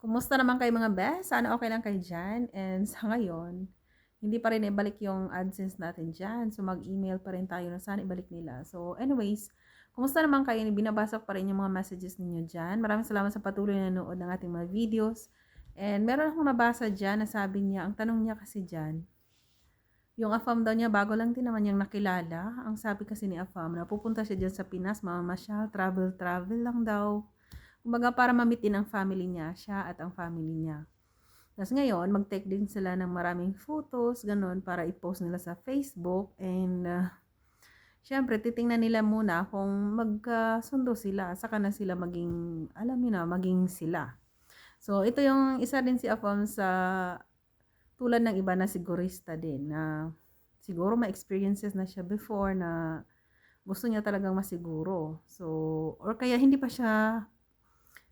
Kumusta naman kayo mga best? Sana okay lang kayo dyan. And sa ngayon, hindi pa rin ibalik yung AdSense natin dyan. So, mag-email pa rin tayo na sana ibalik nila. So, anyways, kumusta naman kayo? Binabasa pa rin yung mga messages ninyo dyan. Maraming salamat sa patuloy na nanood ng ating mga videos. And meron akong nabasa dyan na sabi niya, ang tanong niya kasi dyan, yung AFAM daw niya, bago lang din naman niyang nakilala. Ang sabi kasi ni AFAM, na pupunta siya dyan sa Pinas, mamamasyal, travel, travel lang daw. Kumbaga para mamitin ang family niya, siya at ang family niya. Tapos ngayon, mag-take din sila ng maraming photos, ganun, para i-post nila sa Facebook. And, uh, syempre, titingnan nila muna kung magkasundo sila. Saka na sila maging, alam niyo na, maging sila. So, ito yung isa din si Afam sa tulad ng iba na sigurista din na siguro may experiences na siya before na gusto niya talagang masiguro. So, or kaya hindi pa siya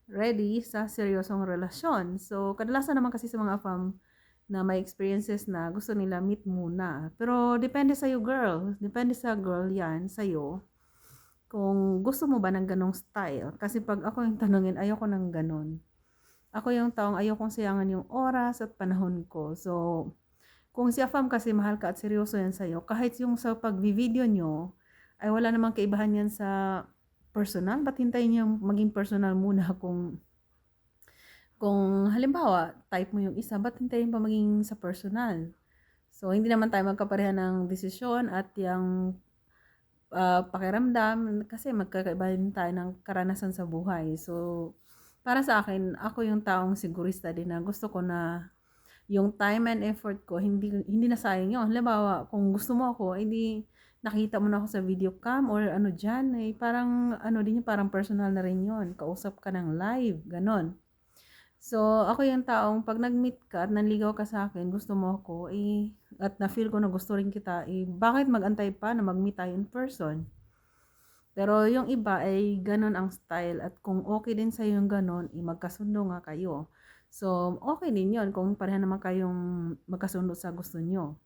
ready sa seryosong relasyon. So, kadalasan naman kasi sa mga fam na may experiences na gusto nila meet muna. Pero, depende sa iyo girl. Depende sa girl yan, sa iyo. Kung gusto mo ba ng ganong style. Kasi pag ako yung tanungin, ayoko ng ganon ako yung taong ayokong sayangan yung oras at panahon ko. So, kung si Afam kasi mahal ka at seryoso yan sa'yo, kahit yung sa pag-video nyo, ay wala namang kaibahan yan sa personal. Ba't hintayin nyo maging personal muna kung kung halimbawa, type mo yung isa, ba't hintayin pa maging sa personal? So, hindi naman tayo magkapareha ng desisyon at yung uh, pakiramdam kasi magkakaiba din tayo ng karanasan sa buhay. So, para sa akin, ako yung taong sigurista din na gusto ko na yung time and effort ko, hindi, hindi na sayang yun. Halimbawa, kung gusto mo ako, hindi nakita mo na ako sa video cam or ano dyan, eh, parang ano din yun, parang personal na rin yun. Kausap ka ng live, ganon. So, ako yung taong pag nag-meet ka at nanligaw ka sa akin, gusto mo ako, eh, at na-feel ko na gusto rin kita, eh, bakit mag-antay pa na mag-meet tayo in person? Pero yung iba ay ganun ang style at kung okay din sa yung ganun, eh, magkasundo nga kayo. So, okay din yon kung pareha naman kayong magkasundo sa gusto nyo.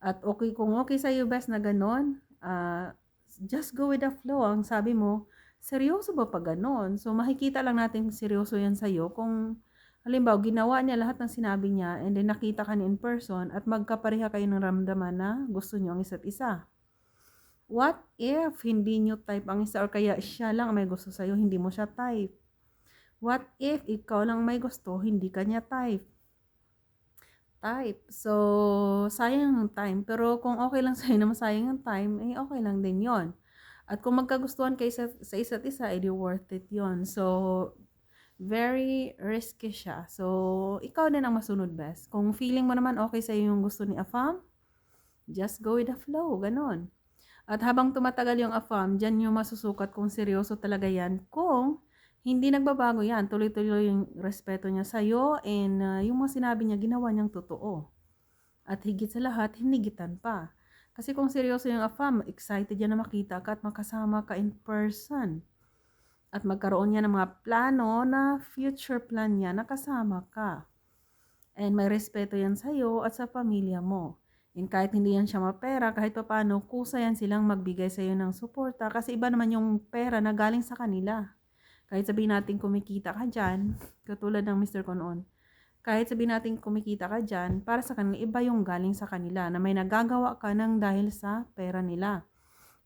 At okay, kung okay sa iyo best na ganun, uh, just go with the flow. Ang sabi mo, seryoso ba pa ganun? So, makikita lang natin seryoso yan sa iyo kung halimbawa, ginawa niya lahat ng sinabi niya and then nakita ka niya in person at magkapareha kayo ng ramdaman na gusto niyo ang isa't isa. What if hindi nyo type ang isa or kaya siya lang may gusto sa'yo, hindi mo siya type? What if ikaw lang may gusto, hindi kanya type? Type. So, sayang ang time. Pero kung okay lang sa'yo na masayang ang time, eh okay lang din yon At kung magkagustuhan kayo sa, sa isa't isa, edi worth it yon So, very risky siya. So, ikaw din ang masunod best. Kung feeling mo naman okay sa yung gusto ni Afam, just go with the flow. Ganon. At habang tumatagal yung AFAM, dyan yung masusukat kung seryoso talaga yan. Kung hindi nagbabago yan, tuloy-tuloy yung respeto niya sa'yo and uh, yung mga sinabi niya, ginawa niyang totoo. At higit sa lahat, hinigitan pa. Kasi kung seryoso yung AFAM, excited yan na makita ka at makasama ka in person. At magkaroon niya ng mga plano na future plan niya na kasama ka. And may respeto yan sa'yo at sa pamilya mo. And kahit hindi yan siya mapera, kahit pa paano, kusa yan silang magbigay sa iyo ng suporta kasi iba naman yung pera na galing sa kanila. Kahit sabihin natin kumikita ka dyan, katulad ng Mr. Conon, kahit sabihin natin kumikita ka dyan, para sa kanila, iba yung galing sa kanila na may nagagawa ka ng dahil sa pera nila.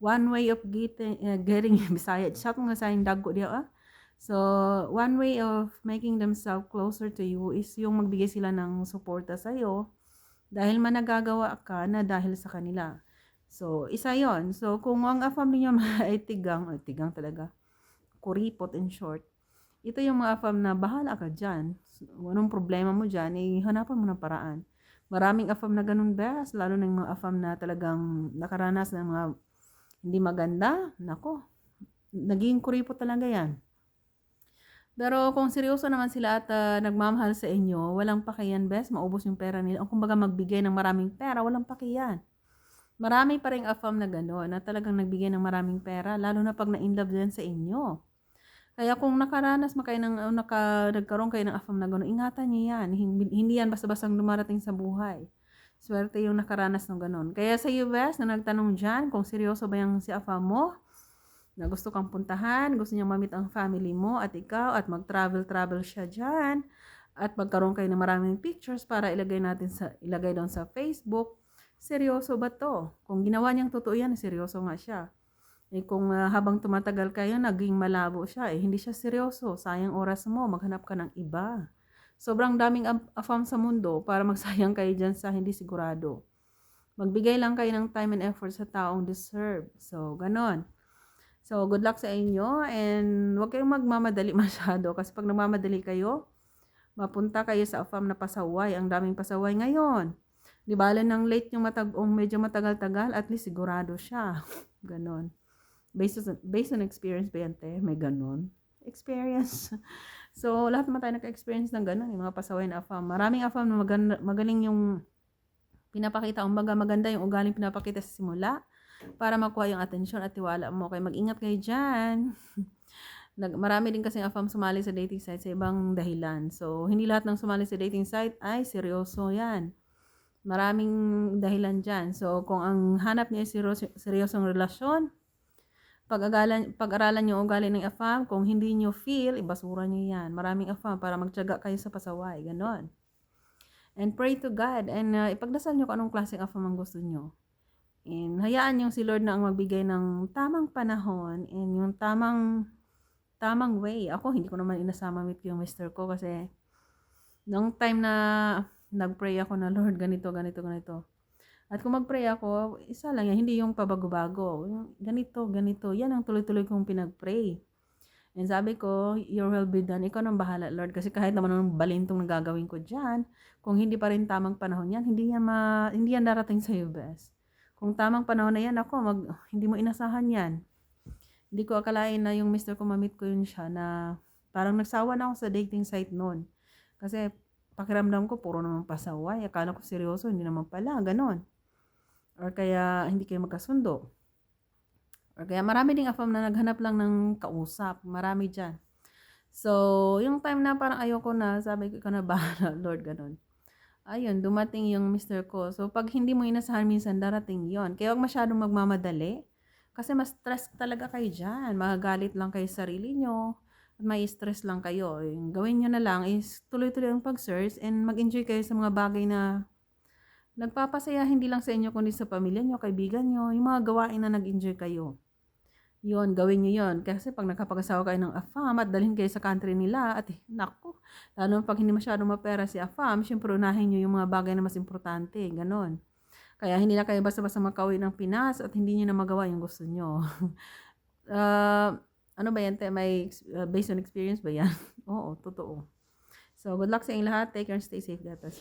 One way of getting, uh, getting Bisaya, shout nga sa dago diya, ah. So, one way of making themselves closer to you is yung magbigay sila ng suporta sa iyo dahil managagawa ka na dahil sa kanila. So, isa yon So, kung ang afam niyo ay tigang, ay tigang talaga, kuripot in short, ito yung mga afam na bahala ka dyan. Anong problema mo dyan, eh, hanapan mo ng paraan. Maraming afam na ganun best, lalo ng mga afam na talagang nakaranas ng mga hindi maganda. Nako, naging kuripot talaga yan. Pero kung seryoso naman sila at uh, nagmamahal sa inyo, walang pakiyan best, maubos yung pera nila. O kumbaga magbigay ng maraming pera, walang pakiyan. Marami pa rin afam na gano'n, na talagang nagbigay ng maraming pera, lalo na pag na-inlove din sa inyo. Kaya kung nakaranas mo kayo ng, uh, naka, nagkaroon kayo ng afam na gano'n, ingatan niyo yan. Hindi, hindi yan basta-bastang dumarating sa buhay. Swerte yung nakaranas ng gano'n. Kaya sa US na nagtanong dyan, kung seryoso ba yung si afam mo, na gusto kang puntahan, gusto niyang mamit ang family mo at ikaw at mag-travel-travel siya dyan. at magkaroon kayo ng maraming pictures para ilagay natin sa ilagay doon sa Facebook. Seryoso ba to? Kung ginawa niyang totoo yan, seryoso nga siya. Eh kung ah, habang tumatagal kayo, naging malabo siya, eh hindi siya seryoso. Sayang oras mo, maghanap ka ng iba. Sobrang daming am- afam sa mundo para magsayang kayo dyan sa hindi sigurado. Magbigay lang kayo ng time and effort sa taong deserve. So, ganon. So, good luck sa inyo and huwag kayong magmamadali masyado kasi pag nagmamadali kayo, mapunta kayo sa afam na pasaway. Ang daming pasaway ngayon. Di bale ng late yung matag medyo matagal-tagal, at least sigurado siya. ganon. Based on, based on experience ba yan? May ganon. Experience. So, lahat naman tayo naka-experience ng ganon. Yung mga pasaway na afam. Maraming afam na maganda, magaling yung pinapakita. Umbaga maganda yung ugaling pinapakita sa simula para makuha yung atensyon at tiwala mo. Kaya mag-ingat kayo dyan. Nag, marami din kasing afam sumali sa dating site sa ibang dahilan. So, hindi lahat ng sumali sa dating site ay seryoso yan. Maraming dahilan dyan. So, kung ang hanap niya ay seryoso, seryosong relasyon, pag-aralan, pag-aralan niyo ugali ng afam, kung hindi niyo feel, ibasura niyo yan. Maraming afam para magtiyaga kayo sa pasaway. Ganon. And pray to God. And uh, ipagdasal niyo kung anong klaseng afam ang gusto niyo. And hayaan yung si Lord na ang magbigay ng tamang panahon and yung tamang tamang way. Ako, hindi ko naman inasama meet yung mister ko kasi nung time na nagpray ako na Lord, ganito, ganito, ganito. At kung magpray ako, isa lang yan, hindi yung pabago-bago. Ganito, ganito. Yan ang tuloy-tuloy kong pinagpray. And sabi ko, your will be done. Ikaw nang bahala, Lord. Kasi kahit naman anong balintong nagagawin ko dyan, kung hindi pa rin tamang panahon yan, hindi yan, ma, hindi yan darating sa'yo, best. Kung tamang panahon na yan, ako, mag, hindi mo inasahan yan. Hindi ko akalain na yung mister ko mamit ko yun siya na parang nagsawa na ako sa dating site noon. Kasi pakiramdam ko puro naman pasaway. Akala ko seryoso, hindi naman pala, ganon. Or kaya hindi kayo magkasundo. Or kaya marami ding afam na naghanap lang ng kausap. Marami dyan. So, yung time na parang ayoko na, sabi ko, ikaw na bahala, Lord, ganon. Ayun, dumating yung mister ko. So, pag hindi mo inasahan minsan, darating yon Kaya huwag masyadong magmamadali. Kasi mas stress talaga kayo dyan. Magagalit lang kayo sa sarili nyo. At may stress lang kayo. Yung gawin nyo na lang is tuloy-tuloy ang pag-search and mag-enjoy kayo sa mga bagay na nagpapasaya hindi lang sa inyo kundi sa pamilya nyo, kaibigan nyo, yung mga gawain na nag-enjoy kayo. Yun, gawin nyo yun. Kasi pag nakapag-asawa kayo ng AFAM at dalhin kayo sa country nila, at eh, naku, lalo pag hindi masyadong mapera si AFAM, syempre unahin nyo yung mga bagay na mas importante, ganon. Kaya hindi na kayo basta-basta makauwi ng Pinas at hindi nyo na magawa yung gusto nyo. uh, ano ba yan? Te? May uh, based on experience ba yan? Oo, totoo. So, good luck sa inyong lahat. Take care and stay safe, gatas.